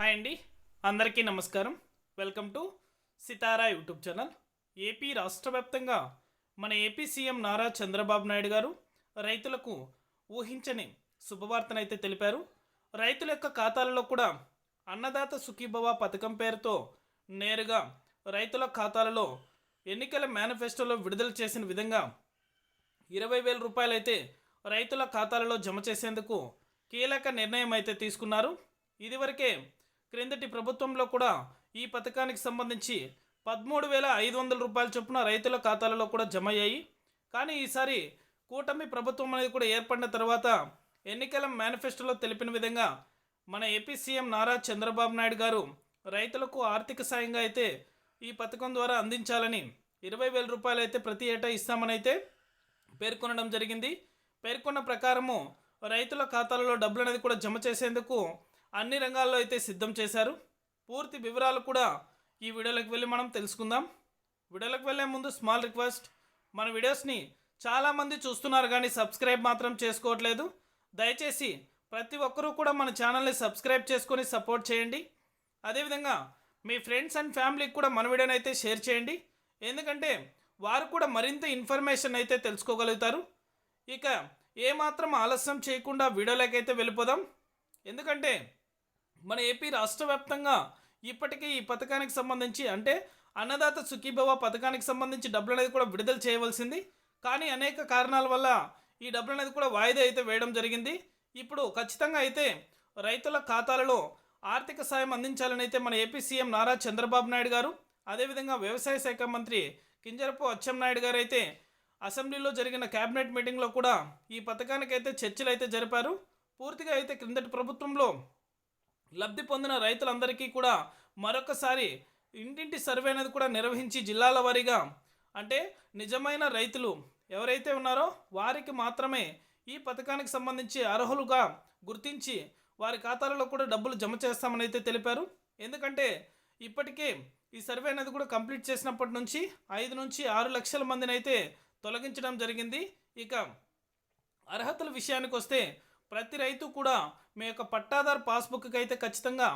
Hi అండి. అందరికీ నమస్కారం. Welcome to Sitara YouTube channel. AP రాష్ట్ర వ్యాప్తంగా మన ఏపీ సీఎం నారా చంద్రబాబు నాయుడు గారు రైతులకు ఊహించని శుభవార్తనైతే తెలిపారు. రైతుల యొక్క ఖాతాలలో కూడా అన్నదాత సుఖీభవ పథకం పేరుతో నేరుగా రైతుల ఖాతాలలో ఎన్నికల మేనిఫెస్టోలో విడుదల చేసిన విధంగా ఇరవై వేల రూపాయలైతే రైతుల ఖాతాలలో జమ చేసేందుకు కీలక నిర్ణయం అయితే తీసుకున్నారు. ఇదివరకే క్రిందటి ప్రభుత్వంలో కూడా ఈ పథకానికి సంబంధించి పదమూడు వేల ఐదు వందల రూపాయల చొప్పున రైతుల ఖాతాలలో కూడా జమ అయ్యాయి కానీ ఈసారి కూటమి ప్రభుత్వం అనేది కూడా ఏర్పడిన తర్వాత ఎన్నికల మేనిఫెస్టోలో తెలిపిన విధంగా మన ఏపీ సీఎం నారా చంద్రబాబు నాయుడు గారు రైతులకు ఆర్థిక సాయంగా అయితే ఈ పథకం ద్వారా అందించాలని ఇరవై వేల రూపాయలు అయితే ప్రతి ఏటా ఇస్తామని అయితే పేర్కొనడం జరిగింది. పేర్కొన్న ప్రకారము రైతుల ఖాతాలలో డబ్బులు అనేది కూడా జమ చేసేందుకు అన్ని రంగాల్లో అయితే సిద్ధం చేశారు. పూర్తి వివరాలు కూడా ఈ వీడియోలోకి వెళ్ళి మనం తెలుసుకుందాం. వీడియోలోకి వెళ్ళే ముందు స్మాల్ రిక్వెస్ట్ మన వీడియోస్ని చాలామంది చూస్తున్నారు కానీ సబ్స్క్రైబ్ మాత్రం చేసుకోవట్లేదు. దయచేసి ప్రతి ఒక్కరూ కూడా మన ఛానల్ని సబ్స్క్రైబ్ చేసుకొని సపోర్ట్ చేయండి. అదేవిధంగా మీ ఫ్రెండ్స్ అండ్ ఫ్యామిలీకి కూడా మన వీడియోని అయితే షేర్ చేయండి. ఎందుకంటే వారు కూడా మరింత ఇన్ఫర్మేషన్ అయితే తెలుసుకోగలుగుతారు. ఇక ఏమాత్రం ఆలస్యం చేయకుండా వీడియోలోకి అయితే వెళ్ళిపోదాం. ఎందుకంటే మన ఏపీ రాష్ట్ర వ్యాప్తంగా ఇప్పటికీ ఈ పథకానికి సంబంధించి అంటే అన్నదాత సుఖీభవ పథకానికి సంబంధించి డబ్బులు అనేది కూడా విడుదల చేయవలసింది. కానీ అనేక కారణాల వల్ల ఈ డబ్బులు అనేది కూడా వాయిదా అయితే వేయడం జరిగింది. ఇప్పుడు ఖచ్చితంగా అయితే రైతుల ఖాతాలలో ఆర్థిక సాయం అందించాలని అయితే మన ఏపీ సీఎం నారా చంద్రబాబు నాయుడు గారు అదేవిధంగా వ్యవసాయ శాఖ మంత్రి కింజరపు అచ్చెన్నాయుడు గారు అయితే అసెంబ్లీలో జరిగిన కేబినెట్ మీటింగ్లో కూడా ఈ పథకానికైతే చర్చలు అయితే జరిపారు. పూర్తిగా అయితే క్రిందటి ప్రభుత్వంలో లబ్ధి పొందిన రైతులందరికీ కూడా మరొకసారి ఇంటింటి సర్వే అనేది కూడా నిర్వహించి జిల్లాల వారీగా అంటే నిజమైన రైతులు ఎవరైతే ఉన్నారో వారికి మాత్రమే ఈ పథకానికి సంబంధించి అర్హులుగా గుర్తించి వారి ఖాతాలలో కూడా డబ్బులు జమ చేస్తామని అయితే తెలిపారు. ఎందుకంటే ఇప్పటికే ఈ సర్వే అనేది కూడా కంప్లీట్ చేసినప్పటి నుంచి ఐదు నుంచి ఆరు లక్షల మందిని అయితే తొలగించడం జరిగింది. ఇక అర్హతల విషయానికి వస్తే ప్రతి రైతు కూడా మీ యొక్క పట్టాదార్ పాస్బుక్కి అయితే ఖచ్చితంగా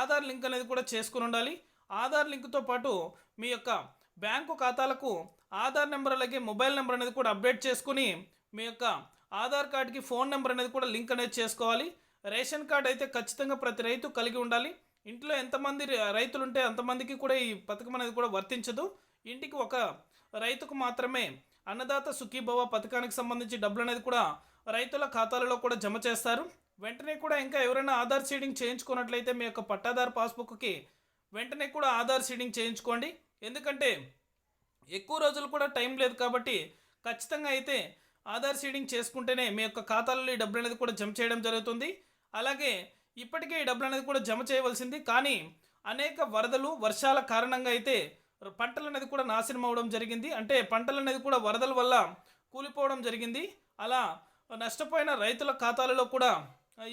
ఆధార్ లింక్ అనేది కూడా చేసుకుని ఉండాలి. ఆధార్ లింక్తో పాటు మీ యొక్క బ్యాంకు ఖాతాలకు ఆధార్ నెంబర్ అలాగే మొబైల్ నెంబర్ అనేది కూడా అప్డేట్ చేసుకుని మీ యొక్క ఆధార్ కార్డ్కి ఫోన్ నెంబర్ అనేది కూడా లింక్ అనేది చేసుకోవాలి. రేషన్ కార్డ్ అయితే ఖచ్చితంగా ప్రతి రైతు కలిగి ఉండాలి. ఇంట్లో ఎంతమంది రైతులు ఉంటే అంతమందికి కూడా ఈ పథకం అనేది కూడా వర్తించదు. ఇంటికి ఒక రైతుకు మాత్రమే అన్నదాత సుఖీభవ పథకానికి సంబంధించి డబ్బులు అనేది కూడా రైతుల ఖాతాలలో కూడా జమ చేస్తారు. వెంటనే కూడా ఇంకా ఎవరైనా ఆధార్ సీడింగ్ చేయించుకున్నట్లయితే మీ యొక్క పట్టాదారు పాస్బుక్కి వెంటనే కూడా ఆధార్ సీడింగ్ చేయించుకోండి. ఎందుకంటే ఎక్కువ రోజులు కూడా టైం లేదు కాబట్టి ఖచ్చితంగా అయితే ఆధార్ సీడింగ్ చేసుకుంటేనే మీ యొక్క ఖాతాలలో ఈ డబ్బులు అనేది కూడా జమ చేయడం జరుగుతుంది. అలాగే ఇప్పటికే ఈ డబ్బులు అనేది కూడా జమ చేయవలసింది. కానీ అనేక వరదలు వర్షాల కారణంగా అయితే పంటలు అనేది కూడా నాశనం అవడం జరిగింది. అంటే పంటలు అనేది కూడా వరదల వల్ల కూలిపోవడం జరిగింది. అలా నష్టపోయిన రైతుల ఖాతాలలో కూడా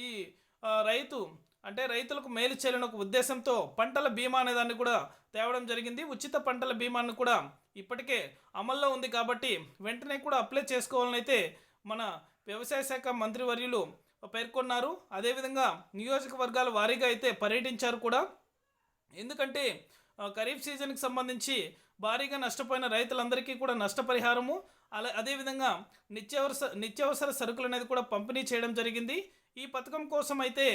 ఈ రైతు అంటే రైతులకు మేలు చేయాలని ఒక ఉద్దేశంతో పంటల బీమా అనే దాన్ని కూడా తేవడం జరిగింది. ఉచిత పంటల బీమాను కూడా ఇప్పటికే అమల్లో ఉంది కాబట్టి వెంటనే కూడా అప్లై చేసుకోవాలని అయితే మన వ్యవసాయ శాఖ మంత్రివర్యులు పేర్కొన్నారు. అదేవిధంగా నియోజకవర్గాల వారీగా అయితే పర్యటించారు కూడా. ఎందుకంటే ఖరీఫ్ సీజన్కి సంబంధించి భారీగా నష్టపోయిన రైతులందరికీ కూడా నష్టపరిహారము అలా అదేవిధంగా నిత్యావసర నిత్యావసర సరుకులు అనేది కూడా పంపిణీ చేయడం జరిగింది. ఈ పథకం కోసం అయితే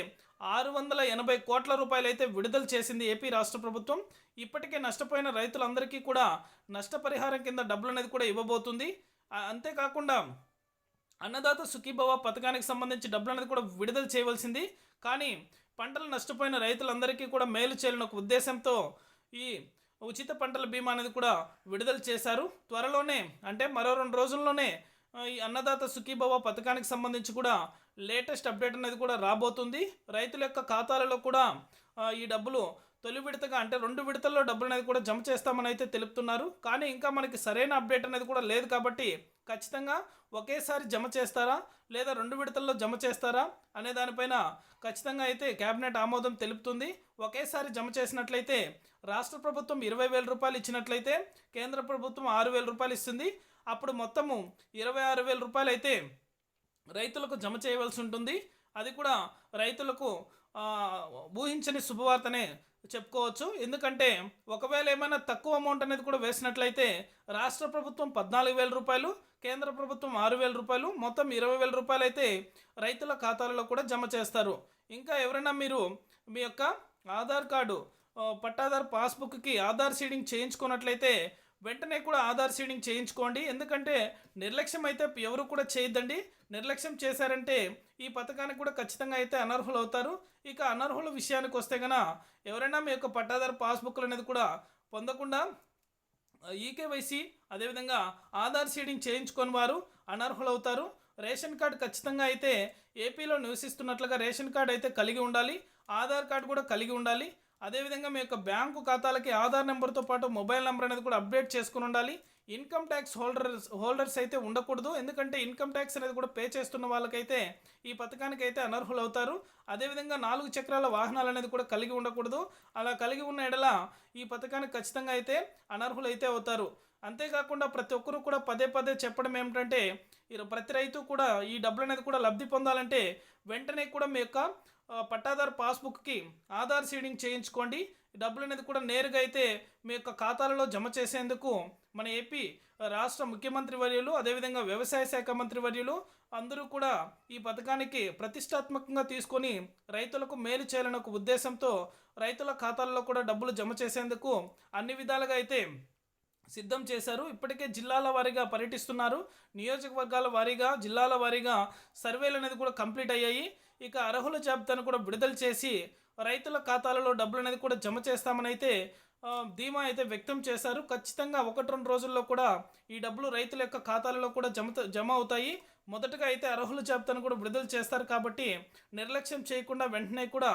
ఆరు వందల ఎనభై కోట్ల రూపాయలు అయితే విడుదల చేసింది ఏపీ రాష్ట్ర ప్రభుత్వం. ఇప్పటికే నష్టపోయిన రైతులందరికీ కూడా నష్టపరిహారం కింద డబ్బులు అనేది కూడా ఇవ్వబోతుంది. అంతేకాకుండా అన్నదాత సుఖీభవ పథకానికి సంబంధించి డబ్బులు అనేది కూడా విడుదల చేయవలసింది. కానీ పంటలు నష్టపోయిన రైతులందరికీ కూడా మేలు చేయాలని ఒక ఉద్దేశంతో ఈ ఉచిత పంటల బీమా అనేది కూడా విడుదల చేశారు. త్వరలోనే అంటే మరో రెండు రోజుల్లోనే ఈ అన్నదాత సుఖీభవ పథకానికి సంబంధించి కూడా లేటెస్ట్ అప్డేట్ అనేది కూడా రాబోతుంది. రైతుల యొక్క ఖాతాలలో కూడా ఈ డబ్బులు తొలి విడతగా అంటే రెండు విడతల్లో డబ్బులు అనేది కూడా జమ చేస్తామని అయితే తెలుపుతున్నారు. కానీ ఇంకా మనకి సరైన అప్డేట్ అనేది కూడా లేదు కాబట్టి ఖచ్చితంగా ఒకేసారి జమ చేస్తారా? లేదా రెండు విడతల్లో జమ చేస్తారా? అనే దానిపైన ఖచ్చితంగా అయితే కేబినెట్ ఆమోదం తెలుపుతుంది. ఒకేసారి జమ చేసినట్లయితే రాష్ట్ర ప్రభుత్వం ఇరవై వేల రూపాయలు ఇచ్చినట్లయితే కేంద్ర ప్రభుత్వం ఆరు వేల రూపాయలు ఇస్తుంది. అప్పుడు మొత్తము ఇరవై ఆరు వేల రూపాయలు అయితే రైతులకు జమ చేయవలసి ఉంటుంది. అది కూడా రైతులకు ఊహించని శుభవార్తనే చెప్పుకోవచ్చు. ఎందుకంటే ఒకవేళ ఏమైనా తక్కువ అమౌంట్ అనేది కూడా వేసినట్లయితే రాష్ట్ర ప్రభుత్వం పద్నాలుగు వేల రూపాయలు కేంద్ర ప్రభుత్వం ఆరు వేల రూపాయలు మొత్తం ఇరవై వేల రూపాయలు అయితే రైతుల ఖాతాలలో కూడా జమ చేస్తారు. ఇంకా ఎవరైనా మీరు మీ యొక్క ఆధార్ కార్డు పట్టాదార్ పట్టాదారు పాస్బుక్కి ఆధార్ సీడింగ్ చేయించుకున్నట్లయితే వెంటనే కూడా ఆధార్ సీడింగ్ చేయించుకోండి. ఎందుకంటే నిర్లక్ష్యం అయితే ఎవరు కూడా చేయొద్దండి. నిర్లక్ష్యం చేశారంటే ఈ పథకానికి కూడా ఖచ్చితంగా అయితే అనర్హులు అవుతారు. ఇక అనర్హుల విషయానికి వస్తే కనుక ఎవరైనా మీ యొక్క పట్టాదారు పాస్బుక్లు అనేది కూడా పొందకుండా ఈకేవైసీ అదేవిధంగా ఆధార్ సీడింగ్ చేయించుకొని వారు అనర్హులవుతారు రేషన్ కార్డు ఖచ్చితంగా అయితే ఏపీలో నివసిస్తున్నట్లుగా రేషన్ కార్డు అయితే కలిగి ఉండాలి. ఆధార్ కార్డు కూడా కలిగి ఉండాలి. అదేవిధంగా మీ యొక్క బ్యాంకు ఖాతాలకి ఆధార్ నెంబర్తో పాటు మొబైల్ నెంబర్ అనేది కూడా అప్డేట్ చేసుకుని ఉండాలి. ఇన్కమ్ ట్యాక్స్ హోల్డర్స్ హోల్డర్స్ అయితే ఉండకూడదు. ఎందుకంటే ఇన్కమ్ ట్యాక్స్ అనేది కూడా పే చేస్తున్న వాళ్ళకైతే ఈ పథకానికి అయితే అనర్హులు అవుతారు అదేవిధంగా నాలుగు చక్రాల వాహనాలు అనేది కూడా కలిగి ఉండకూడదు. అలా కలిగి ఉన్న ఎడల ఈ పథకానికి ఖచ్చితంగా అయితే అనర్హులు అయితే అవుతారు. అంతేకాకుండా ప్రతి ఒక్కరు కూడా పదే పదే చెప్పడం ఏమిటంటే ప్రతి రైతు కూడా ఈ డబ్బులు అనేది కూడా లబ్ధి పొందాలంటే వెంటనే కూడా మీ యొక్క పట్టాదారు పాస్బుక్కి ఆధార్ సీడింగ్ చేయించుకోండి. డబ్బులు అనేది కూడా నేరుగా అయితే మీ యొక్క ఖాతాలలో జమ చేసేందుకు మన ఏపీ రాష్ట్ర ముఖ్యమంత్రి వర్యులు అదేవిధంగా వ్యవసాయ శాఖ మంత్రి వర్యులు అందరూ కూడా ఈ పథకానికి ప్రతిష్టాత్మకంగా తీసుకొని రైతులకు మేలు చేయాలనే ఒక ఉద్దేశంతో రైతుల ఖాతాల్లో కూడా డబ్బులు జమ చేసేందుకు అన్ని విధాలుగా అయితే సిద్ధం చేశారు. ఇప్పటికే జిల్లాల వారీగా పర్యటిస్తున్నారు. నియోజకవర్గాల వారీగా జిల్లాల వారీగా సర్వేలు అనేది కూడా కంప్లీట్ అయ్యాయి. ఇక అర్హుల జాబితాను కూడా విడుదల చేసి రైతుల ఖాతాలలో డబ్బులు అనేది కూడా జమ చేస్తామని అయితే ధీమా అయితే వ్యక్తం చేశారు. ఖచ్చితంగా ఒకటి రెండు రోజుల్లో కూడా ఈ డబ్బులు రైతుల యొక్క ఖాతాలలో కూడా జమ జమ అవుతాయి. మొదటగా అయితే అర్హుల జాబితాను కూడా విడుదల చేస్తారు కాబట్టి నిర్లక్ష్యం చేయకుండా వెంటనే కూడా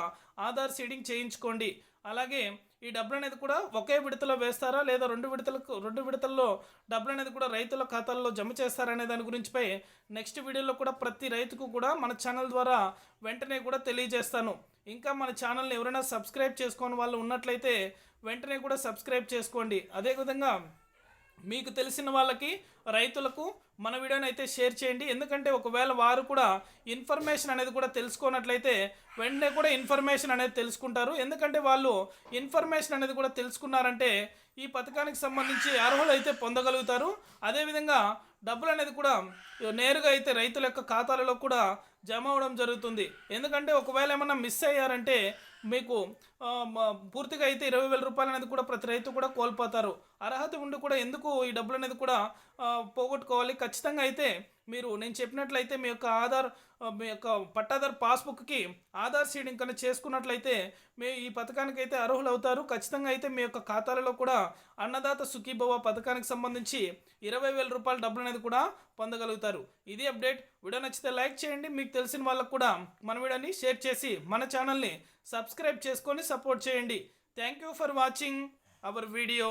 ఆధార్ సీడింగ్ చేయించుకోండి. అలాగే ఈ డబ్బులు అనేది కూడా ఒకే విడతలో వేస్తారా లేదా రెండు విడతలకు రెండు విడతల్లో డబ్బులు అనేది కూడా రైతుల ఖాతాల్లో జమ చేస్తారా అనే దాని గురించిపై నెక్స్ట్ వీడియోలో కూడా ప్రతి రైతుకు కూడా మన ఛానల్ ద్వారా వెంటనే కూడా తెలియజేస్తాను. ఇంకా మన ఛానల్ని ఎవరైనా సబ్స్క్రైబ్ చేసుకోని వాళ్ళు ఉన్నట్లయితే వెంటనే కూడా సబ్స్క్రైబ్ చేసుకోండి. అదేవిధంగా మీకు తెలిసిన వాళ్ళకి రైతులకు మన వీడియోని అయితే షేర్ చేయండి. ఎందుకంటే ఒకవేళ వారు కూడా ఇన్ఫర్మేషన్ అనేది కూడా తెలుసుకున్నట్లయితే వెంటనే కూడా ఇన్ఫర్మేషన్ అనేది తెలుసుకుంటారు. ఎందుకంటే వాళ్ళు ఇన్ఫర్మేషన్ అనేది కూడా తెలుసుకున్నారంటే ఈ పథకానికి సంబంధించి అర్హులు అయితే పొందగలుగుతారు. అదేవిధంగా డబ్బులు అనేది కూడా నేరుగా అయితే రైతుల యొక్క ఖాతాలలో కూడా జమ అవడం జరుగుతుంది. ఎందుకంటే ఒకవేళ ఏమన్నా మిస్ అయ్యారంటే మీకు పూర్తిగా అయితే ఇరవై వేల రూపాయలు అనేది కూడా ప్రతి రైతు కూడా కోల్పోతారు. అర్హత ఉండి కూడా ఎందుకు ఈ డబ్బులు అనేది కూడా పోగొట్టుకోవాలి? ఖచ్చితంగా అయితే మీరు నేను చెప్పినట్లయితే మీ యొక్క ఆధార్ మీ యొక్క పట్టాదార్ పాస్బుక్కి ఆధార్ సీడింగ్ కన్నా చేసుకున్నట్లయితే మీ ఈ పథకానికి అయితే అర్హులు అవుతారు ఖచ్చితంగా అయితే మీ యొక్క ఖాతాలలో కూడా అన్నదాత సుఖీభవ పథకానికి సంబంధించి ఇరవై వేల రూపాయల డబ్బులు అనేది కూడా పొందగలుగుతారు. ఇది అప్డేట్. వీడియో నచ్చితే లైక్ చేయండి. మీకు తెలిసిన వాళ్ళకు కూడా మన వీడియోని షేర్ చేసి మన ఛానల్ని సబ్స్క్రైబ్ చేసుకొని సపోర్ట్ చేయండి. Thank you for watching our video.